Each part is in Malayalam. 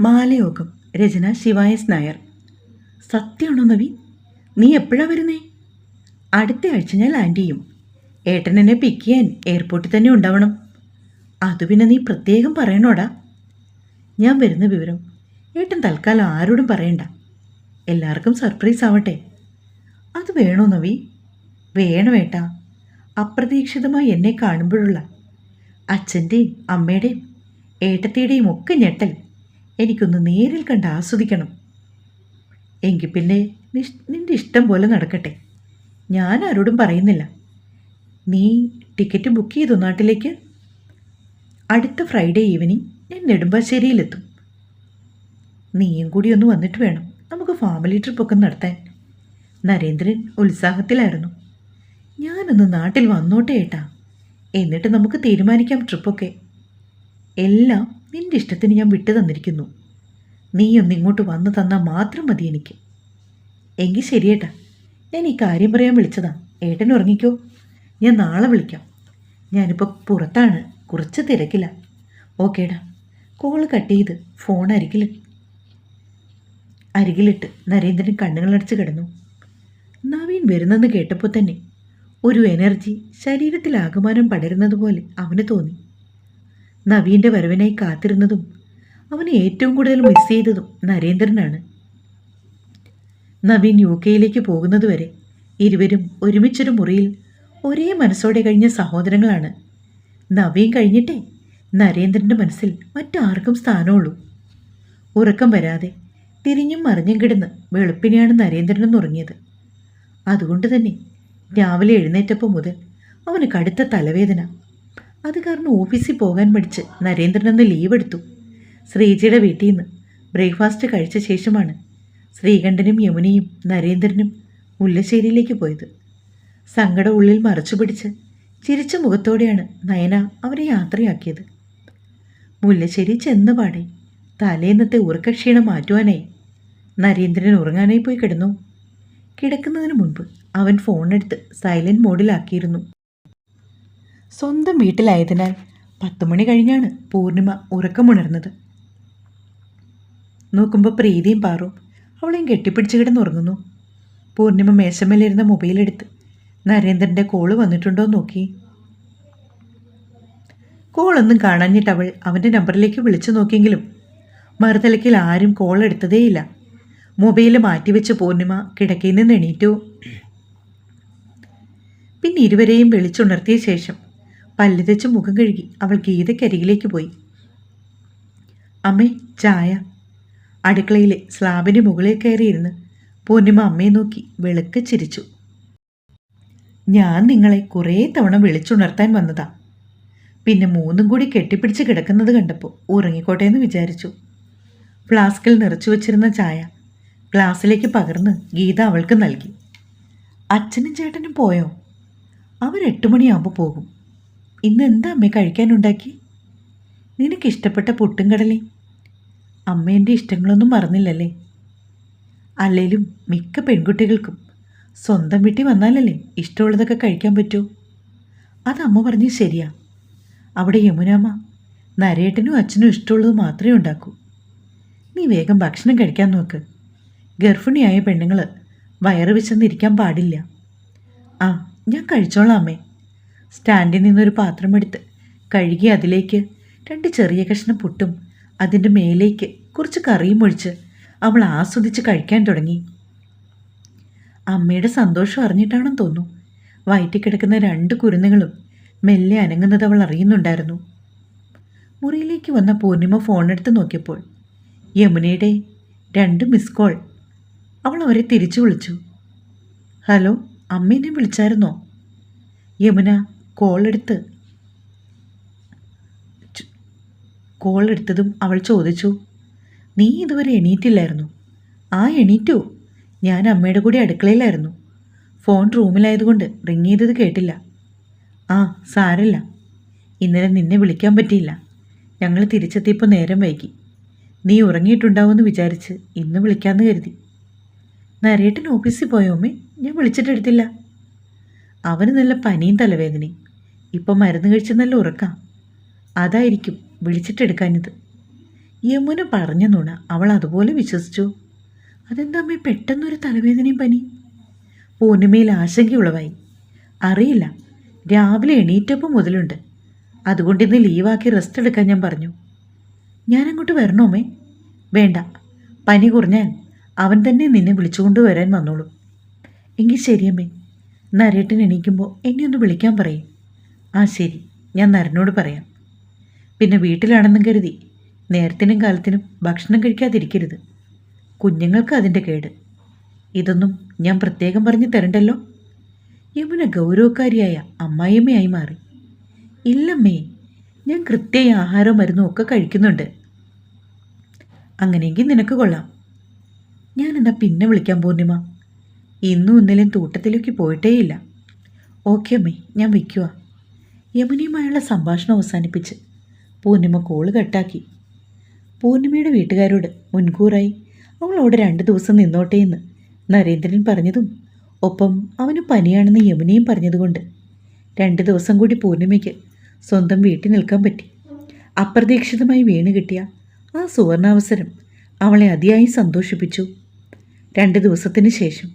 മാലയോഗം രചന ശിവായസ് നായർ. സത്യമാണോ നവീൻ നീ എപ്പോഴാ വരുന്നേ? അടുത്ത ആഴ്ച ഞാൻ ലാൻഡ് ചെയ്യും. ഏട്ടൻ എന്നെ പിക്ക് ചെയ്യാൻ എയർപോർട്ടിൽ തന്നെ ഉണ്ടാവണം. അത് പിന്നെ നീ പ്രത്യേകം പറയണോടാ? ഞാൻ വരുന്ന വിവരം ഏട്ടൻ തൽക്കാലം ആരോടും പറയണ്ട. എല്ലാവർക്കും സർപ്രൈസ് ആവട്ടെ. അത് വേണോ നവി? വേണം ഏട്ടാ. അപ്രതീക്ഷിതമായി എന്നെ കാണുമ്പോഴുള്ള അച്ഛന്റെയും അമ്മയുടെയും ഏട്ടത്തിയുടെയും ഒക്കെ ഞെട്ടൽ. എനിക്കൊന്ന് നേരിൽ കണ്ട് ആസ്വദിക്കണം. എങ്കിൽ പിന്നെ നിന്റെ ഇഷ്ടം പോലെ നടക്കട്ടെ. ഞാൻ ആരോടും പറയുന്നില്ല. നീ ടിക്കറ്റ് ബുക്ക് ചെയ്തു നാട്ടിലേക്ക്? അടുത്ത ഫ്രൈഡേ ഈവനിങ് ഞാൻ നെടുമ്പാശ്ശേരിയിലെത്തും. നീയും കൂടി ഒന്ന് വന്നിട്ട് വേണം നമുക്ക് ഫാമിലി ട്രിപ്പൊക്കെ നടത്താൻ. നരേന്ദ്രൻ ഉത്സാഹത്തിലായിരുന്നു. ഞാനൊന്ന് നാട്ടിൽ വന്നോട്ടെ ഏട്ടാ. എന്നിട്ട് നമുക്ക് തീരുമാനിക്കാം ട്രിപ്പൊക്കെ. എല്ലാം നിന്റെ ഇഷ്ടത്തിന് ഞാൻ വിട്ടു തന്നിരിക്കുന്നു. നീ ഒന്ന് ഇങ്ങോട്ട് വന്നു തന്നാൽ മാത്രം മതി എനിക്ക്. എങ്കിൽ ശരിയേട്ടാ ഞാൻ ഈ കാര്യം പറയാൻ വിളിച്ചതാ. ഏട്ടൻ ഉറങ്ങിക്കോ. ഞാൻ നാളെ വിളിക്കാം. ഞാനിപ്പോൾ പുറത്താണ്. കുറച്ച് തിരക്കില്ല ഓക്കേടാ കോൾ കട്ട് ചെയ്ത് ഫോൺ അരികിൽ അരികിലിട്ട് നരേന്ദ്രൻ കണ്ണുകളടച്ച് കിടന്നു. നവീൻ വരുന്നെന്ന് കേട്ടപ്പോൾ തന്നെ ഒരു എനർജി ശരീരത്തിൽ ആകമാനം പടരുന്നത് പോലെ അവന് തോന്നി. നവീന്റെ വരവിനായി കാത്തിരുന്നതും അവന് ഏറ്റവും കൂടുതൽ മിസ് ചെയ്തതും നരേന്ദ്രനാണ്. നവീൻ യു കെയിലേക്ക് പോകുന്നതുവരെ ഇരുവരും ഒരുമിച്ചൊരു മുറിയിൽ ഒരേ മനസ്സോടെ കഴിഞ്ഞ സഹോദരങ്ങളാണ്. നവീൻ കഴിഞ്ഞിട്ടേ നരേന്ദ്രന്റെ മനസ്സിൽ മറ്റാർക്കും സ്ഥാനമുള്ളൂ. ഉറക്കം വരാതെ തിരിഞ്ഞും മറിഞ്ഞും കിടന്ന് വെളുപ്പിനെയാണ് നരേന്ദ്രൻ ഉറങ്ങിയത്. അതുകൊണ്ട് തന്നെ രാവിലെ എഴുന്നേറ്റപ്പോൾ മുതൽ അവന് കടുത്ത തലവേദന അത് കാരണം ഓഫീസിൽ പോകാൻ മടിച്ച് നരേന്ദ്രൻ അന്ന് ലീവ് എടുത്തു. ശ്രീജിയുടെ വീട്ടിൽ നിന്ന് ബ്രേക്ക്ഫാസ്റ്റ് കഴിച്ച ശേഷമാണ് ശ്രീകണ്ഠനും യമുനയും നരേന്ദ്രനും മുല്ലശ്ശേരിയിലേക്ക് പോയത്. സങ്കടം ഉള്ളിൽ മറച്ചു പിടിച്ച് ചിരിച്ച മുഖത്തോടെയാണ് നയന അവരെ യാത്രയാക്കിയത്. മുല്ലശ്ശേരി ചെന്നപാടെ തലേന്നത്തെ ഉറക്കക്ഷീണം മാറ്റുവാനായി നരേന്ദ്രൻ ഉറങ്ങാനായി പോയി കിടന്നു. കിടക്കുന്നതിന് മുൻപ് അവൻ ഫോണെടുത്ത് സൈലന്റ് മോഡിലാക്കിയിരുന്നു സ്വന്തം വീട്ടിലായതിനാൽ പത്തുമണി കഴിഞ്ഞാണ് പൂർണിമ ഉറക്കമുണർന്നത്. നോക്കുമ്പോൾ പ്രീതിയും പാറും. അവളെയും കെട്ടിപ്പിടിച്ച് കിടന്നുറങ്ങുന്നു പൂർണിമ മേശമേലിരുന്ന മൊബൈലെടുത്ത് നരേന്ദ്രന്റെ കോൾ വന്നിട്ടുണ്ടോ നോക്കി. കോളൊന്നും കാണാഞ്ഞിട്ട് അവൾ അവന്റെ നമ്പറിലേക്ക് വിളിച്ചു നോക്കിയെങ്കിലും മറുതലക്കിൽ ആരും കോൾ എടുത്തതേയില്ല. മൊബൈൽ മാറ്റിവെച്ച് പൂർണിമ കിടക്കയിൽ നിന്ന് എണീറ്റു. പിന്നെ ഇരുവരെയും വിളിച്ചുണർത്തിയ ശേഷം പല്ല് തെച്ച് മുഖം കഴുകി അവൾ ഗീതയ്ക്കരികിലേക്ക് പോയി. അമ്മേ ചായ. അടുക്കളയിലെ സ്ലാബിന് മുകളിൽ കയറിയിരുന്ന് പൂർണിമ അമ്മയെ നോക്കി വെളുക്ക് ചിരിച്ചു. ഞാൻ നിങ്ങളെ കുറേ തവണ വിളിച്ചുണർത്താൻ വന്നതാ. പിന്നെ മൂന്നും കൂടി കെട്ടിപ്പിടിച്ച് കിടക്കുന്നത് കണ്ടപ്പോൾ ഉറങ്ങിക്കോട്ടെ എന്ന് വിചാരിച്ചു. ഫ്ലാസ്കിൽ നിറച്ചു വച്ചിരുന്ന ചായ ഗ്ലാസ്സിലേക്ക് പകർന്ന് ഗീത അവൾക്ക് നൽകി. അച്ഛനും ചേട്ടനും പോയോ? അവർ എട്ട് മണിയാകുമ്പോൾ പോകും. ഇന്ന് എന്താ അമ്മ കഴിക്കാനുണ്ടാക്കി? നിനക്കിഷ്ടപ്പെട്ട പുട്ടും കടലേ അമ്മ എന്റെ ഇഷ്ടങ്ങളൊന്നും മറന്നില്ലല്ലേ? അല്ലേലും മിക്ക പെൺകുട്ടികൾക്കും സ്വന്തം വീട്ടിൽ വന്നാലല്ലേ ഇഷ്ടമുള്ളതൊക്കെ കഴിക്കാൻ പറ്റൂ? അത് അമ്മ പറഞ്ഞ് ശരിയാ. അവിടെ യമുനാമ്മ നരേട്ടനും അച്ഛനും ഇഷ്ടമുള്ളത് മാത്രമേ ഉണ്ടാക്കൂ. നീ വേഗം ഭക്ഷണം കഴിക്കാൻ നോക്ക്. ഗർഭിണിയായ പെണ്ണുങ്ങൾ വയറ് വിശന്നിരിക്കാൻ പാടില്ല. ആ ഞാൻ കഴിച്ചോളാം അമ്മേ. സ്റ്റാൻഡിൽ നിന്നൊരു പാത്രമെടുത്ത് കഴുകി അതിലേക്ക് രണ്ട് ചെറിയ കഷ്ണം പുട്ടും അതിന്റെ മേലേക്ക് കുറച്ച് കറിയും ഒഴിച്ച് അവൾ ആസ്വദിച്ച് കഴിക്കാൻ തുടങ്ങി. അമ്മയുടെ സന്തോഷം അറിഞ്ഞിട്ടാണെന്ന് തോന്നുന്നു. വയറ്റി കിടക്കുന്ന രണ്ട് കുരുന്നുകളും മെല്ലെ അനങ്ങുന്നത് അവൾ അറിയുന്നുണ്ടായിരുന്നു. മുറിയിലേക്ക് വന്ന പൂർണിമ ഫോണെടുത്ത് നോക്കിയപ്പോൾ യമുനയുടെ രണ്ട് മിസ് കോൾ. അവൾ അവരെ തിരിച്ചു വിളിച്ചു. ഹലോ അമ്മേനെ വിളിച്ചായിരുന്നോ? യമുന കോൾ എടുത്തതും അവൾ ചോദിച്ചു നീ ഇതുവരെ എണീറ്റില്ലായിരുന്നു? ആ എണീറ്റോ? ഞാൻ അമ്മയുടെ കൂടി അടുക്കളയിലായിരുന്നു. ഫോൺ റൂമിലായതുകൊണ്ട് റിങ് ചെയ്തത് കേട്ടില്ല. ആ സാരല്ല. ഇന്നലെ നിന്നെ വിളിക്കാൻ പറ്റിയില്ല. ഞങ്ങൾ തിരിച്ചെത്തിയപ്പോൾ നേരം വൈകി. നീ ഉറങ്ങിയിട്ടുണ്ടാവുമെന്ന് വിചാരിച്ച് ഇന്ന് വിളിക്കാമെന്ന് കരുതി. നരേട്ടൻ ഓഫീസിൽ പോയോമ്മേ ഞാൻ വിളിച്ചിട്ടെടുത്തില്ല. അവന് നല്ല പനിയും തലവേദനയും. ഇപ്പം മരുന്ന് കഴിച്ച് നല്ല ഉറക്കാം. അതായിരിക്കും വിളിച്ചിട്ടെടുക്കാനിത് യമുന പറഞ്ഞ നുണ അവൾ അതുപോലെ വിശ്വസിച്ചു. അതെന്താ പെട്ടെന്നൊരു തലവേദനയും പനി? പൂർണിമയിൽ ആശങ്കയുളവായി. അറിയില്ല. രാവിലെ എണീറ്റപ്പം മുതലുണ്ട്. അതുകൊണ്ട് ഇന്ന് ലീവാക്കി റെസ്റ്റ് എടുക്കാൻ ഞാൻ പറഞ്ഞു. ഞാനങ്ങോട്ട് വരണോമേ വേണ്ട. പനി കുറഞ്ഞാൽ അവൻ തന്നെ നിന്നെ വിളിച്ചുകൊണ്ട് വരാൻ വന്നോളൂ. എങ്കിൽ ശരിയമ്മേ നരേട്ടൻ എണീക്കുമ്പോൾ എന്നെ ഒന്ന് വിളിക്കാൻ പറയും. ആ ശരി. ഞാൻ നരനോട് പറയാം. പിന്നെ വീട്ടിലാണെന്നും കരുതി നേരത്തിനും കാലത്തിനും ഭക്ഷണം കഴിക്കാതിരിക്കരുത്. കുഞ്ഞുങ്ങൾക്ക് അതിന്റെ കേട്. ഇതൊന്നും ഞാൻ പ്രത്യേകം പറഞ്ഞു തരണ്ടല്ലോ? യമുന ഗൗരവക്കാരിയായ അമ്മായിയമ്മയായി മാറി. ഇല്ലമ്മേ ഞാൻ കൃത്യമായി ആഹാരവും മരുന്നും ഒക്കെ കഴിക്കുന്നുണ്ട്. അങ്ങനെയെങ്കിൽ നിനക്ക് കൊള്ളാം. ഞാൻ എന്നാ പിന്നെ വിളിക്കാൻ പൂർണിമ? ഇന്നും ഇന്നലെയും തൂട്ടത്തിലേക്ക് പോയിട്ടേയില്ല. ഓക്കെ അമ്മേ ഞാൻ വയ്ക്കുക യമുനയുമായുള്ള സംഭാഷണം അവസാനിപ്പിച്ച് പൂർണിമ കോൾ കട്ടാക്കി. പൂർണിമയുടെ വീട്ടുകാരോട് മുൻകൂറായി അവൾ അവിടെ രണ്ട് ദിവസം നിന്നോട്ടെ എന്ന് നരേന്ദ്രൻ പറഞ്ഞതും ഒപ്പം അവന് പനിയാണെന്ന് യമുനയും പറഞ്ഞതുകൊണ്ട് രണ്ട് ദിവസം കൂടി പൂർണിമയ്ക്ക് സ്വന്തം വീട്ടിൽ നിൽക്കാൻ പറ്റി. അപ്രതീക്ഷിതമായി വീണ് കിട്ടിയ ആ സുവർണാവസരം അവളെ അതിയായി സന്തോഷിപ്പിച്ചു. രണ്ട് ദിവസത്തിന് ശേഷം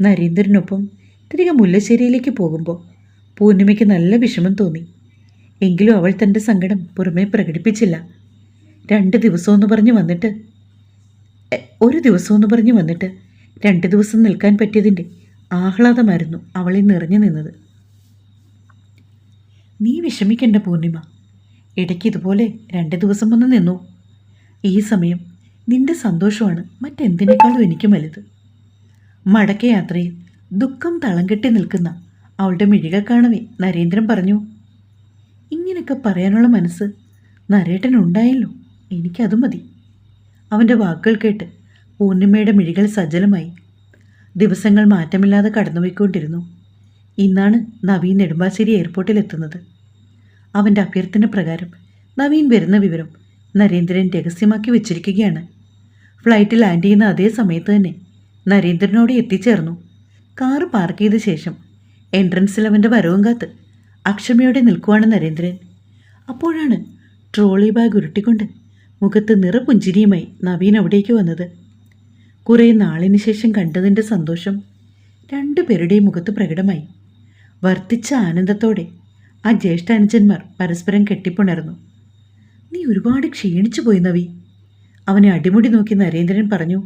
നരേന്ദ്രനൊപ്പം തിരികെ മുല്ലശ്ശേരിയിലേക്ക് പോകുമ്പോൾ പൂർണിമയ്ക്ക് നല്ല വിഷമം തോന്നി. എങ്കിലും അവൾ തന്റെ സങ്കടം പുറമേ പ്രകടിപ്പിച്ചില്ല. രണ്ട് ദിവസമെന്ന് പറഞ്ഞ് വന്നിട്ട് ഒരു ദിവസമെന്ന് പറഞ്ഞ് വന്നിട്ട് രണ്ട് ദിവസം നിൽക്കാൻ പറ്റിയതിന്റെ ആഹ്ലാദമായിരുന്നു അവളെ നിറഞ്ഞു നിന്നത്. നീ വിഷമിക്കേണ്ട പൂർണിമ ഇടയ്ക്ക് ഇതുപോലെ രണ്ട് ദിവസം വന്ന് നിന്നു. ഈ സമയം നിന്റെ സന്തോഷമാണ് മറ്റെന്തിനേക്കാളും എനിക്ക് വലുത്. മടക്കയാത്രയിൽ ദുഃഖം തളം കെട്ടി നിൽക്കുന്ന അവളുടെ മിഴികൾ കാണവേ നരേന്ദ്രൻ പറഞ്ഞു. ഇങ്ങനെയൊക്കെ പറയാനുള്ള മനസ്സ് നരേട്ടൻ നരേട്ടനുണ്ടായല്ലോ എനിക്കത് മതി. അവന്റെ വാക്കുകൾ കേട്ട് പൂർണിമയുടെ മിഴികൾ സജ്ജലമായി ദിവസങ്ങൾ മാറ്റമില്ലാതെ കടന്നുപോയിക്കൊണ്ടിരുന്നു. ഇന്നാണ് നവീൻ നെടുമ്പാശ്ശേരി എയർപോർട്ടിൽ എത്തുന്നത്. അവന്റെ അഭ്യർത്ഥന പ്രകാരം നവീൻ വരുന്ന വിവരം നരേന്ദ്രൻ രഹസ്യമാക്കി വെച്ചിരിക്കുകയാണ്. ഫ്ലൈറ്റ് ലാൻഡ് ചെയ്യുന്ന അതേ സമയത്ത് തന്നെ നരേന്ദ്രനോട് എത്തിച്ചേർന്നു. കാറ് പാർക്ക് ചെയ്ത ശേഷം എൻട്രൻസിൽ അവന്റെ വരവും കാത്ത് അക്ഷമയോടെ നിൽക്കുവാണ് നരേന്ദ്രൻ. അപ്പോഴാണ് ട്രോളി ബാഗ് ഉരുട്ടിക്കൊണ്ട് മുഖത്ത് നിറപുഞ്ചിരിയുമായി നവീൻ അവിടേക്ക് വന്നത്. കുറേ നാളിന് ശേഷം കണ്ടതിന്റെ സന്തോഷം രണ്ടുപേരുടെയും മുഖത്ത് പ്രകടമായി. വർത്തിച്ച ആനന്ദത്തോടെ ആ ജ്യേഷ്ഠാനുജന്മാർ പരസ്പരം കെട്ടിപ്പുണർന്നു. നീ ഒരുപാട് ക്ഷീണിച്ചു പോയി നവി അവനെ അടിമുടി നോക്കി നരേന്ദ്രൻ പറഞ്ഞു.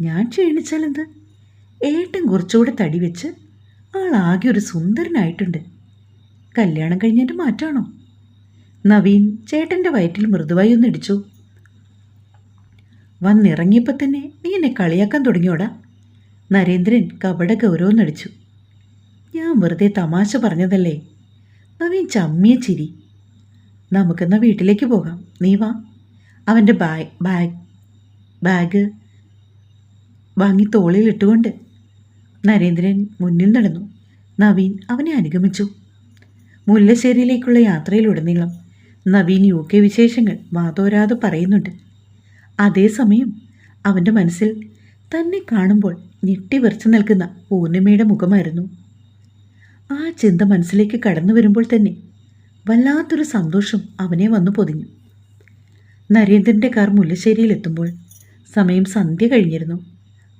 ഞാൻ ക്ഷീണിച്ചാലെന്ത്? ഏട്ടൻ കുറച്ചുകൂടെ തടി വെച്ച് ആളാകെ ഒരു സുന്ദരനായിട്ടുണ്ട്. കല്യാണം കഴിഞ്ഞതിന്റെ മാറ്റാണോ? നവീൻ ചേട്ടന്റെ വയറ്റിൽ മൃദുവായി ഒന്ന് ഇടിച്ചു. വന്നിറങ്ങിയപ്പോൾ തന്നെ നീ എന്നെ കളിയാക്കാൻ തുടങ്ങിയോടാ? നരേന്ദ്രൻ കപട ഗൗരവം നടിച്ചു ഞാൻ വെറുതെ തമാശ പറഞ്ഞതല്ലേ? നവീൻ ചമ്മിയ ചിരി. നമുക്കെന്നാ വീട്ടിലേക്ക് പോകാം. നീ വാ. അവന്റെ ബാഗ് ബാഗ് ബാഗ് വാങ്ങി തോളിൽ ഇട്ടുകൊണ്ട് നരേന്ദ്രൻ മുന്നിൽ നടന്നു. നവീൻ അവനെ അനുഗമിച്ചു. മുല്ലശ്ശേരിയിലേക്കുള്ള യാത്രയിലുടനീളം നവീൻ യു കെ വിശേഷങ്ങൾ വാതോരാതെ പറയുന്നുണ്ട്. അതേസമയം അവന്റെ മനസ്സിൽ തന്നെ കാണുമ്പോൾ ഞെട്ടിവിറച്ചു നിൽക്കുന്ന പൂർണിമയുടെ മുഖമായിരുന്നു. ആ ചിന്ത മനസ്സിലേക്ക് കടന്നു വരുമ്പോൾ തന്നെ വല്ലാത്തൊരു സന്തോഷം അവനെ വന്നു പൊതിഞ്ഞു. നരേന്ദ്രന്റെ കാർ മുല്ലശ്ശേരിയിലെത്തുമ്പോൾ സമയം സന്ധ്യ കഴിഞ്ഞിരുന്നു.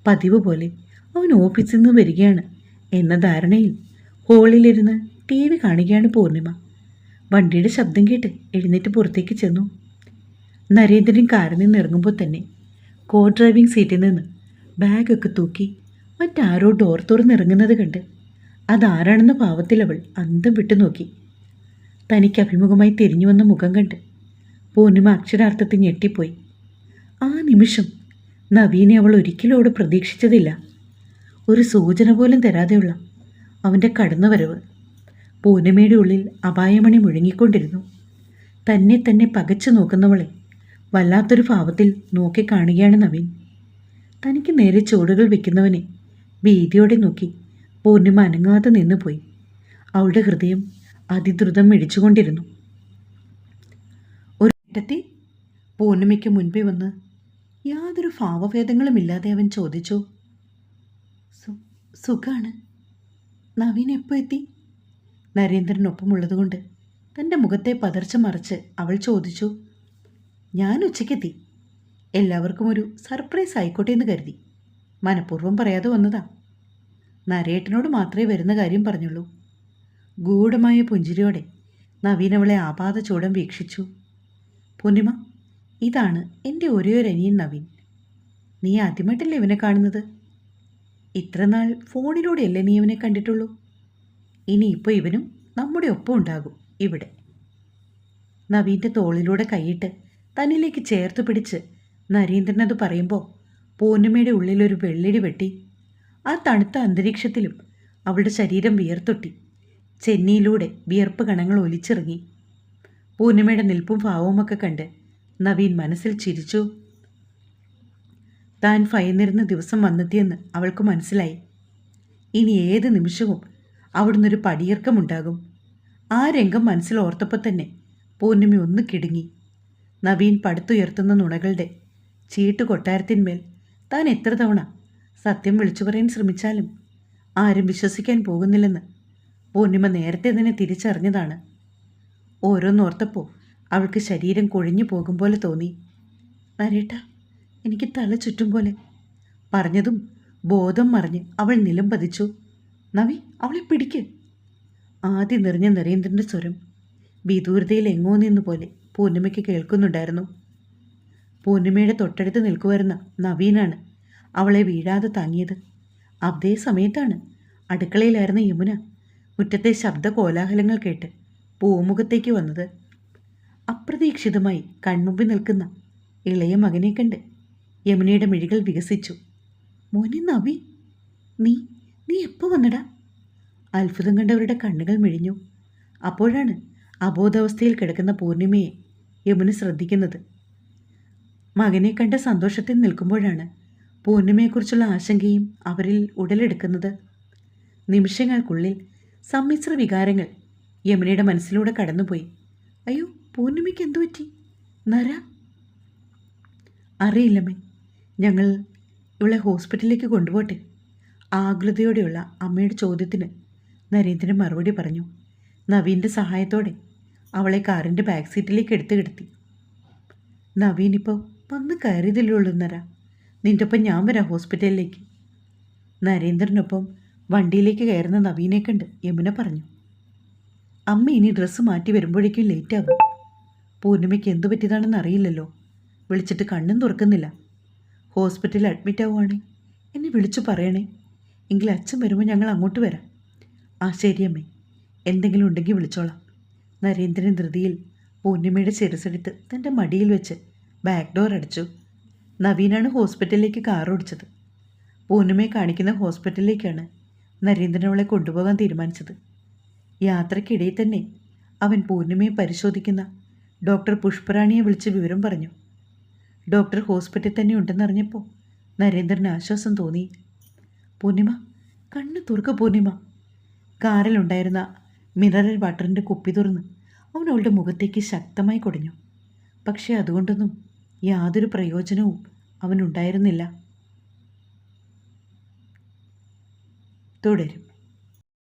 പതിവ് പോലെ അവൻ ഓഫീസിൽ നിന്ന് വരികയാണ്. എന്ന ധാരണയിൽ ഹോളിലിരുന്ന് ടി വി കാണുകയാണ് പൂർണിമ. വണ്ടിയുടെ ശബ്ദം കേട്ട് എഴുന്നേറ്റ് പുറത്തേക്ക് ചെന്നു. നരേന്ദ്രൻ കാറിൽ നിന്ന് ഇറങ്ങുമ്പോൾ തന്നെ കോ ഡ്രൈവിംഗ് സീറ്റിൽ നിന്ന് ബാഗൊക്കെ തൂക്കി മറ്റാരോ ഡോർ തുറന്നിറങ്ങുന്നത് കണ്ട് അതാരാണെന്ന ഭാവത്തിൽ അവൾ അന്തം വിട്ടു നോക്കി. തനിക്ക് അഭിമുഖമായി തിരിഞ്ഞു വന്ന മുഖം കണ്ട് പൂർണിമ അക്ഷരാർത്ഥത്തിൽ ഞെട്ടിപ്പോയി. ആ നിമിഷം നവീനെ അവൾ ഒരിക്കലും അവിടെ പ്രതീക്ഷിച്ചതില്ല. ഒരു സൂചന പോലും തരാതെയുള്ള അവന്റെ കടന്നുവരവ്. പൂനമയുടെ ഉള്ളിൽ അപായമണി മുഴങ്ങിക്കൊണ്ടിരുന്നു. തന്നെ തന്നെ പകച്ചു നോക്കുന്നവളെ വല്ലാത്തൊരു ഭാവത്തിൽ നോക്കിക്കാണുകയാണ് നവീൻ. തനിക്ക് നേരെ ചുവടുകൾ വെക്കുന്നവനെ ഭീതിയോടെ നോക്കി പൂർണിമ അനങ്ങാതെ നിന്നുപോയി. അവളുടെ ഹൃദയം അതിദ്രുതം മിടിച്ചുകൊണ്ടിരുന്നു ഒരു ഇടത്തി പൂർണിമയ്ക്ക് മുൻപേ വന്ന് യാതൊരു ഭാവഭേദങ്ങളുമില്ലാതെ അവൻ ചോദിച്ചു "സു- സുഖാണ്. നവീൻ എപ്പോൾ എത്തി? നരേന്ദ്രനൊപ്പമുള്ളതുകൊണ്ട് തന്റെ മുഖത്തെ പതർച്ച മറിച്ച് അവൾ ചോദിച്ചു ഞാൻ ഉച്ചയ്ക്കെത്തി. എല്ലാവർക്കും ഒരു സർപ്രൈസ് ആയിക്കോട്ടെ എന്ന് കരുതി. മനഃപൂർവം പറയാതെ വന്നതാ. നരേട്ടനോട് മാത്രമേ വരുന്ന കാര്യം പറഞ്ഞുള്ളൂ. ഗൂഢമായ പുഞ്ചിരിയോടെ നവീൻ അവളെ ആപാത ചൂടം വീക്ഷിച്ചു. പൂർണിമ ഇതാണ് എന്റെ ഒരേ ഒരു അനിയൻ നവീൻ. നീ ആദ്യമായിട്ടല്ലേ ഇവനെ കാണുന്നത്? ഇത്രനാൾ ഫോണിലൂടെയല്ലേ നീ ഇവനെ കണ്ടിട്ടുള്ളൂ? ഇനിയിപ്പോൾ ഇവനും നമ്മുടെ ഒപ്പം ഉണ്ടാകും ഇവിടെ. നവീന്റെ തോളിലൂടെ കൈയിട്ട് തന്നിലേക്ക് ചേർത്ത് പിടിച്ച് നരേന്ദ്രൻ അത് പറയുമ്പോൾ പൂർണിമയുടെ ഉള്ളിലൊരു വെള്ളിടി വെട്ടി. ആ തണുത്ത അന്തരീക്ഷത്തിലും അവളുടെ ശരീരം വിയർത്തൊട്ടി. ചെന്നിയിലൂടെ വിയർപ്പ് കണങ്ങൾ ഒലിച്ചിറങ്ങി. പൂർണിമയുടെ നിൽപ്പും ഭാവവുമൊക്കെ കണ്ട് നവീൻ മനസ്സിൽ ചിരിച്ചു. താൻ ഭയന്നിരുന്ന ദിവസം വന്നെത്തിയെന്ന് അവൾക്ക് മനസ്സിലായി. ഇനി ഏത് നിമിഷവും അവിടുന്ന് ഒരു പടിയിറക്കമുണ്ടാകും. ആ രംഗം മനസ്സിൽ ഓർത്തപ്പോൾ തന്നെ പൂർണിമി ഒന്ന് കിടുങ്ങി. നവീൻ പടുത്തുയർത്തുന്ന നുണകളുടെ ചീട്ട് കൊട്ടാരത്തിന്മേൽ താൻ എത്ര തവണ സത്യം വിളിച്ചു പറയാൻ ശ്രമിച്ചാലും ആരും വിശ്വസിക്കാൻ പോകുന്നില്ലെന്ന് പൂർണിമ നേരത്തെ തന്നെ തിരിച്ചറിഞ്ഞതാണ്. ഓരോന്നോർത്തപ്പോൾ അവൾക്ക് ശരീരം കൊഴിഞ്ഞു പോകും പോലെ തോന്നി. നരേട്ട എനിക്ക് തല ചുറ്റും പോലെ. പറഞ്ഞതും ബോധം മറിഞ്ഞ് അവൾ നിലം പതിച്ചു. നവി അവളെ പിടിക്ക്. ആദ്യം നിറഞ്ഞ നരേന്ദ്രന്റെ സ്വരം വിദൂരതയിൽ എങ്ങോ നിന്ന് പോലെ പൂർണിമയ്ക്ക് കേൾക്കുന്നുണ്ടായിരുന്നു. പൂർണിമയുടെ തൊട്ടടുത്ത് നിൽക്കുമായിരുന്ന നവീനാണ് അവളെ വീഴാതെ താങ്ങിയത്. അതേ സമയത്താണ് അടുക്കളയിലായിരുന്ന യമുന മുറ്റത്തെ ശബ്ദ കോലാഹലങ്ങൾ കേട്ട് പൂമുഖത്തേക്ക് വന്നത്. അപ്രതീക്ഷിതമായി കൺമുമ്പിൽ നിൽക്കുന്ന ഇളയ മകനെ കണ്ട് യമുനയുടെ മിഴികൾ വികസിച്ചു. മോനെ നവി നീ നീ എപ്പോൾ വന്നടാ? അത്ഭുതം കണ്ടവരുടെ കണ്ണുകൾ മിഴിഞ്ഞു. അപ്പോഴാണ് അബോധാവസ്ഥയിൽ കിടക്കുന്ന പൂർണിമയെ യമുന ശ്രദ്ധിക്കുന്നത്. മകനെ കണ്ട സന്തോഷത്തിൽ നിൽക്കുമ്പോഴാണ് പൂർണിമയെക്കുറിച്ചുള്ള ആശങ്കയും അവരിൽ ഉടലെടുക്കുന്നത്. നിമിഷങ്ങൾക്കുള്ളിൽ സമ്മിശ്ര വികാരങ്ങൾ യമുനയുടെ മനസ്സിലൂടെ കടന്നുപോയി. അയ്യോ പൂർണിമയ്ക്ക് എന്തു പറ്റി നര അറിയില്ലമ്മേ ഞങ്ങൾ ഇവളെ ഹോസ്പിറ്റലിലേക്ക് കൊണ്ടുപോട്ടെ ആകൃതിയോടെയുള്ള അമ്മയുടെ ചോദ്യത്തിന് നരേന്ദ്രൻ മറുപടി പറഞ്ഞു. നവീന്റെ സഹായത്തോടെ അവളെ കാറിന്റെ ബാക്ക് സീറ്റിലേക്ക് എടുത്തു കിടത്തി. നവീൻ ഇപ്പോൾ വന്ന് കയറിയതല്ലേ ഉള്ളൂ നര. നിന്റെ ഒപ്പം ഞാൻ വരാം ഹോസ്പിറ്റലിലേക്ക്. നരേന്ദ്രനൊപ്പം വണ്ടിയിലേക്ക് കയറുന്ന നവീനെ കണ്ട് യമുന പറഞ്ഞു. അമ്മ ഇനി ഡ്രസ്സ് മാറ്റി വരുമ്പോഴേക്കും ലേറ്റ് ആകും. പൂർണിമയ്ക്ക് എന്തു പറ്റിയതാണെന്ന് അറിയില്ലല്ലോ. വിളിച്ചിട്ട് കണ്ണും തുറക്കുന്നില്ല. ഹോസ്പിറ്റലിൽ അഡ്മിറ്റ് ആവുകയാണേ എന്നെ വിളിച്ചു പറയണേ. എങ്കിൽ അച്ഛൻ വരുമ്പോൾ ഞങ്ങൾ അങ്ങോട്ട് വരാം. ആ ശരിയമ്മേ എന്തെങ്കിലും ഉണ്ടെങ്കിൽ വിളിച്ചോളാം. നരേന്ദ്രൻ ധൃതിയിൽ പൂർണിമയുടെ ശിരസെടുത്ത് തന്റെ മടിയിൽ വെച്ച് ബാക്ക് ഡോർ അടിച്ചു. നവീനാണ് ഹോസ്പിറ്റലിലേക്ക് കാർ ഓടിച്ചത്. പൂർണിമയെ കാണിക്കുന്ന ഹോസ്പിറ്റലിലേക്കാണ് നരേന്ദ്രൻ അവളെ കൊണ്ടുപോകാൻ തീരുമാനിച്ചത്. യാത്രക്കിടയിൽ തന്നെ അവൻ പൂർണിമയെ പരിശോധിക്കുന്ന ഡോക്ടർ പുഷ്പറാണിയെ വിളിച്ച് വിവരം പറഞ്ഞു. ഡോക്ടർ ഹോസ്പിറ്റലിൽ തന്നെ ഉണ്ടെന്നറിഞ്ഞപ്പോൾ നരേന്ദ്രന് ആശ്വാസം തോന്നി. പൂർണിമ കണ്ണ് തുറക്ക പൂർണിമ. കാറിലുണ്ടായിരുന്ന മിനറൽ വാട്ടറിന്റെ കുപ്പി തുറന്ന് അവൻ അവളുടെ മുഖത്തേക്ക് ശക്തമായി കൊടിഞ്ഞു. പക്ഷേ അതുകൊണ്ടൊന്നും യാതൊരു പ്രയോജനവും അവനുണ്ടായിരുന്നില്ല. തുടരും.